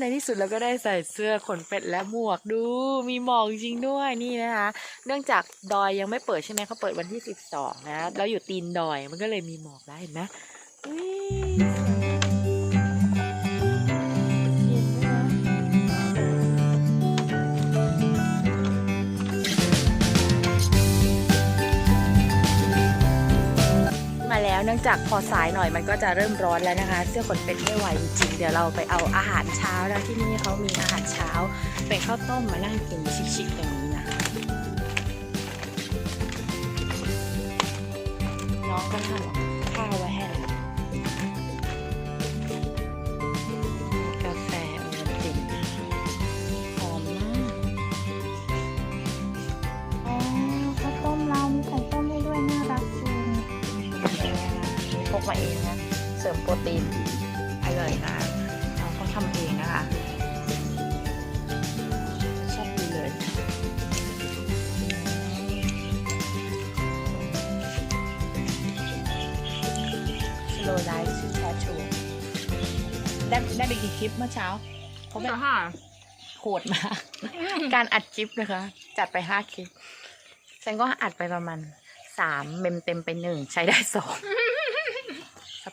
ในที่สุดเราก็ได้ใส่เสื้อขนเป็ดและหมวกดู มีหมอกจริงด้วยนี่นะคะ เนื่องจากดอยยังไม่เปิดใช่ไหมเขาเปิดวันที่สิบสองนะ แล้วอยู่ตีนดอยมันก็เลยมีหมอกได้เห็นไหม นื่องจากพอสายหน่อยมันก็จะเริ่มร้อนแล้วนะคะ เสื้อขนเป็ดไม่ไหวจริงเดี๋ยวเราไปเอาอาหารเช้าแล้วที่นี่เขามีอาหารเช้า เป็นข้าวต้มมานั่งกินชิคๆตรงนี้นะน้องก็ทำข้าว มาเองนะ เสริมโปรตีนอร่อยนะเราเขาทำเองนะคะชอบดีเลยสโลไลฟ์แชร์ชูได้ได้ไปกี่คลิปเมื่อเช้าเพราะแบบโหดมาก การอัดคลิปนะคะ จัดไปห้าคลิป ฉันก็อัดไปประมาณสามเมมเต็มไปหนึ่งใช้ได้สองส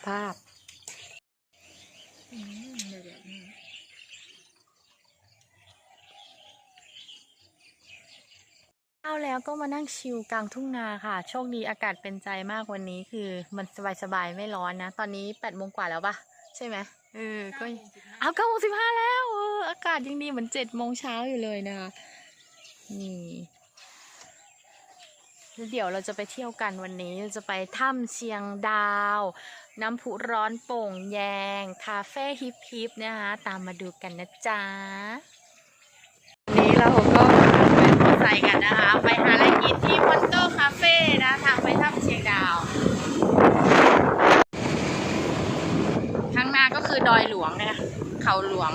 ภาพเอาแล้วก็มานั่งชิลกลางทุ่งนาค่ะ โชคดีอากาศเป็นใจมากวันนี้คือมันสบายๆ ไม่ร้อนนะ ตอนนี้แปดโมงกว่าแล้วปะใช่ไหมเออก็เอาเก้าโมงสิบห้าแล้วเอออากาศยังดีเหมือนเจ็ดโมงเช้าอยู่เลยนะคะนี่แล้วเดี๋ยวเราจะไปเที่ยวกันวันนี้เราจะไปถ้ำเชียงดาว น้ำพุร้อนโป่งแยง คาเฟ่ฮิปฮิปนะคะตามมาดูกันนะจ๊ะวันนี้เราก็ไปมอไซค์กันนะคะ ไปหาอะไรกินที่มอนเตอร์คาเฟ่นะทางไปถ้ำเชียงดาว ข้างหน้าก็คือดอยหลวงนะคะเขาหลวง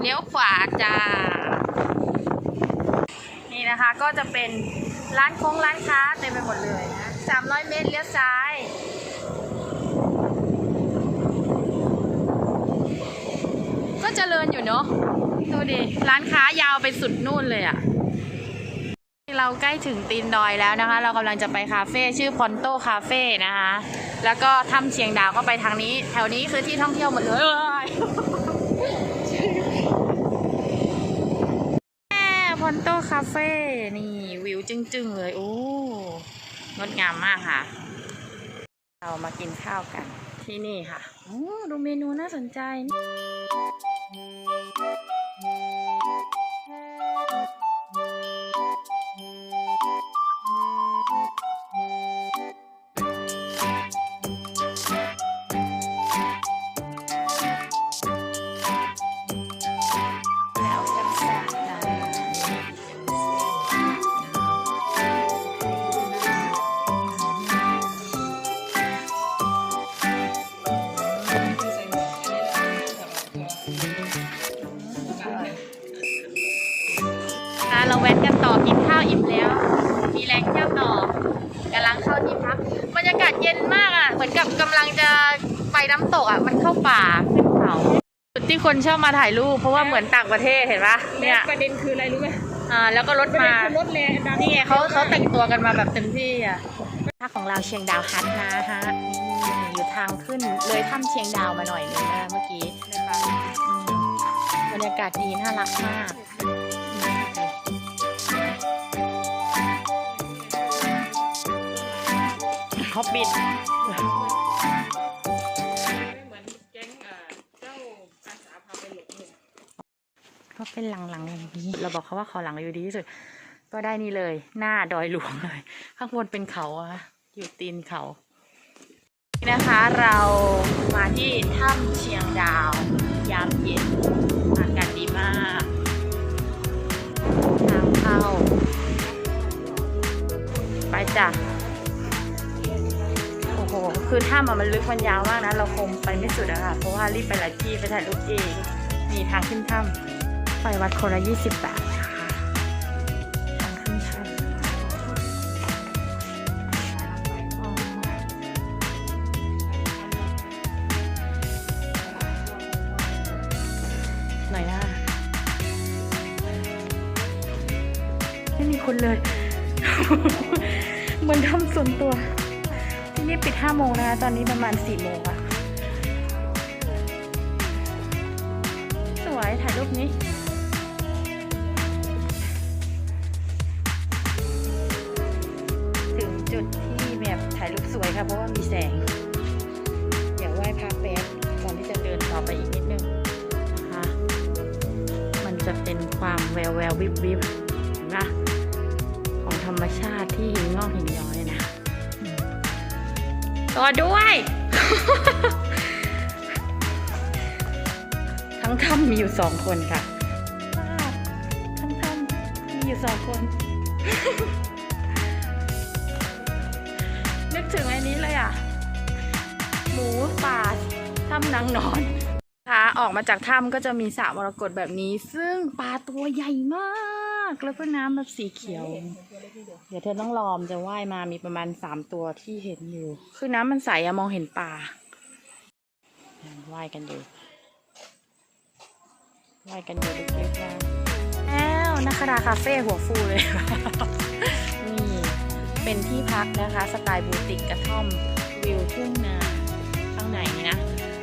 เลี้ยวขวาจ้า นี่นะคะก็จะเป็นร้านโค้งร้านค้าเต็มไปหมดเลยนะ300 เมตรเลี้ยวซ้าย ก็เจริญอยู่เนาะดูดิร้านค้ายาวไปสุดนู่นเลยอะ่ะเราใกล้ถึงตีนดอยแล้วนะคะ เรากำลังจะไปคาเฟ่ชื่อพอนโตคาเฟ่นะคะ แล้วก็ถ้ำเชียงดาวก็ไปทางนี้ แถวนี้คือที่ท่องเที่ยวหมดเลยแม่พอนโตคาเฟ่นี่วิวจึ้งๆเลยโอ้งดงามมากค่ะ เรามากินข้าวกันที่นี่ค่ะโอ้ดูเมนูน่าสนใจ อะเหมือนกับกำลังจะไปน้ำตกอะ มันเข้าป่าขึ้นเขาจุดที่คนชอบมาถ่ายรูปเพราะว่าเหมือนต่างประเทศเห็นปะเนี่ยประเด็นคืออะไรรู้ไหมอ่าแล้วก็รถประเด็มานคือรถแรงดังนี่ไงเขาเขาแต่งตัวกันมาแบบเต็มที่อะภาคของเราเชียงดาวฮัทนะฮะนี่อยู่ทางขึ้นเลยถ้ำเชียงดาวมาหน่อยนึงนะเมื่อกี้นะคะอืมบรรยากาศดีน่ารักมากฮอบบิท เป็นหลังๆอย่างนี้ เราบอกเขาว่าขอหลังอยู่ดีที่สุด ก็ได้นี่เลย หน้าดอยหลวงเลย ข้างบนเป็นเขาอะอยู่ตีนเขานี่นะคะเรามาที่ถ้ำเชียงดาว ยามเย็นอากาศดีมากทางเข้า ไปจ้ะโอ้โหคือถ้ำมันลึกมันยาวมากนะ เราคงไปไม่สุดอะค่ะ เพราะว่ารีบไปหลายที่ไปถ่ายรูปเองมีทางขึ้นถ้ำ ไปวัดคนละยี่สิบบาทนะคะทางขึ้นถ้ำอ๋อนหน่อยนะ ไม่มีคนเลย เหมือนทำส่วนตัว ที่นี่ปิดห้าโมงนะคะ ตอนนี้ประมาณสี่โมงอะสวยถ่ายรูปนี้ เป็นความแววแวววิบวิบนะของธรรมชาติที่หินงอกหินย้อยนะต่อด้วย ทั้งถ้ำมีอยู่สองคนค่ะทั้งถ้ำมีอยู่สองคน นึกถึงอันนี้เลยอะ หมูป่าถ้ำนางนอน ออกมาจากถ้ำก็จะมีสระมรกตแบบนี้ ซึ่งปลาตัวใหญ่มาก แล้วก็น้ำแบบสีเขียว เดี๋ยวเธอต้องรอมนจะว่ายมามีประมาณสามตัวที่เห็นอยู่ คือน้ำมันใสอะมองเห็นปลาว่ายกันอยู่ว่ายกันอยู่ลึกๆนะแล้วนักคราคาเฟ่หัวฟูเลยนี่เป็นที่พักนะคะ สไตล์บูติกกระท่อมวิวทุ่งนาข้างในนี่นะ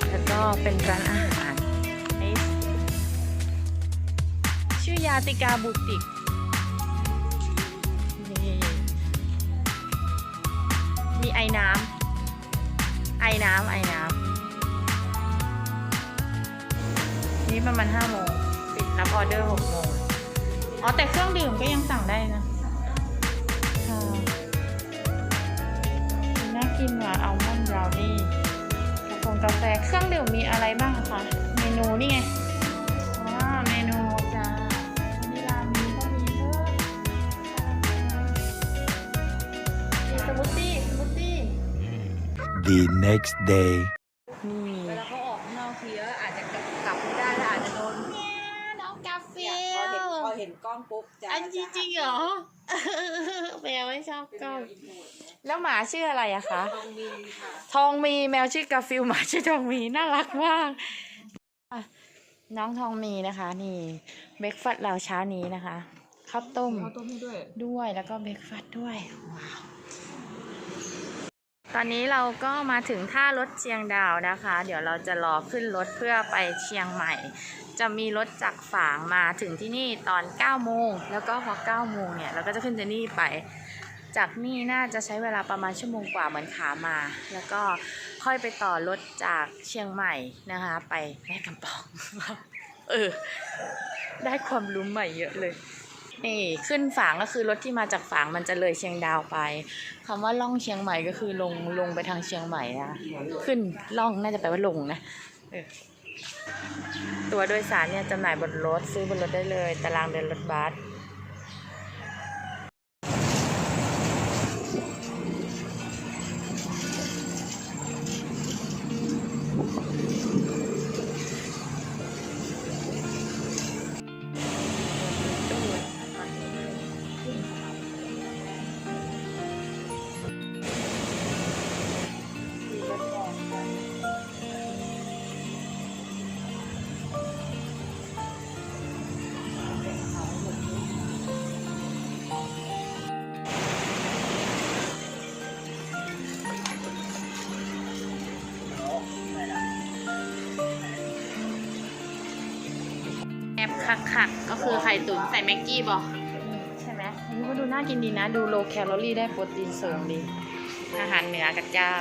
แล้วก็เป็นร้านอาหาร ยาติกาบูติกนี่มีไอ้น้ำไอ้น้ำไอ้น้ำนี่ประมาณห้าโมงปิดรับออเดอร์หกโมงอ๋อแต่เครื่องดื่มก็ยังสั่งได้นะค่ะน่ากินว่ะอัลมอนด์บราวนี่กาแฟกาแฟเครื่องดื่มมีอะไรบ้างคะ เมนูนี่ไง The next day. นี่เวลาเขาออกข้างนอกทีแล้วอาจจะกลับไม่ได้แล้วอาจจะโดนน้องกาแฟเนี่ยพอเห็นพอเห็นกล้องปุ๊บจะอันจริงๆเหรอแมวไม่ชอบเป็นกล้องอินโทรดนะแล้วหมาชื่ออะไรอะคะต้องมีค่ะ ทองมีแมวชื่อกาฟิลหมาชื่อทองมีน่ารักมากอะน้องทองมีนะคะ นี่เบรกฟาสต์เราเช้านี้นะคะข้าวต้มเขาต้มให้ด้วยด้วยแล้วก็เบรกฟาสต์ด้วยว้าว ตอนนี้เราก็มาถึงท่ารถเชียงดาวนะคะ เดี๋ยวเราจะรอขึ้นรถเพื่อไปเชียงใหม่ จะมีรถจากฝางมาถึงที่นี่ตอน9โมงแล้วก็พอ9โมงเนี่ยเราก็จะขึ้นเจนี่ไป จากนี่น่าจะใช้เวลาประมาณชั่วโมงกว่าเหมือนขามา แล้วก็ค่อยไปต่อรถจากเชียงใหม่นะคะ ไปแม่กำปอง เออ ได้ความรู้ใหม่เยอะเลย นี่ขึ้นฝางก็คือรถที่มาจากฝางมันจะเลยเชียงดาวไปคำว่าล่องเชียงใหม่ก็คือลงลงไปทางเชียงใหม่นะขึ้นล่องน่าจะแปลว่าลงนะตัวโดยสารเนี่ยจำหน่ายบนรถซื้อบนรถได้เลย ตารางเดินรถบัส คักคักๆ ก็คือไข่ตุ๋นใส่แม็กกี้บอใช่ไหมอันนี้ก็ดูน่ากินดีนะ ดูโลแคลอรี่ได้โปรตีนเสริมดี อาหารเหนือกับเจ้า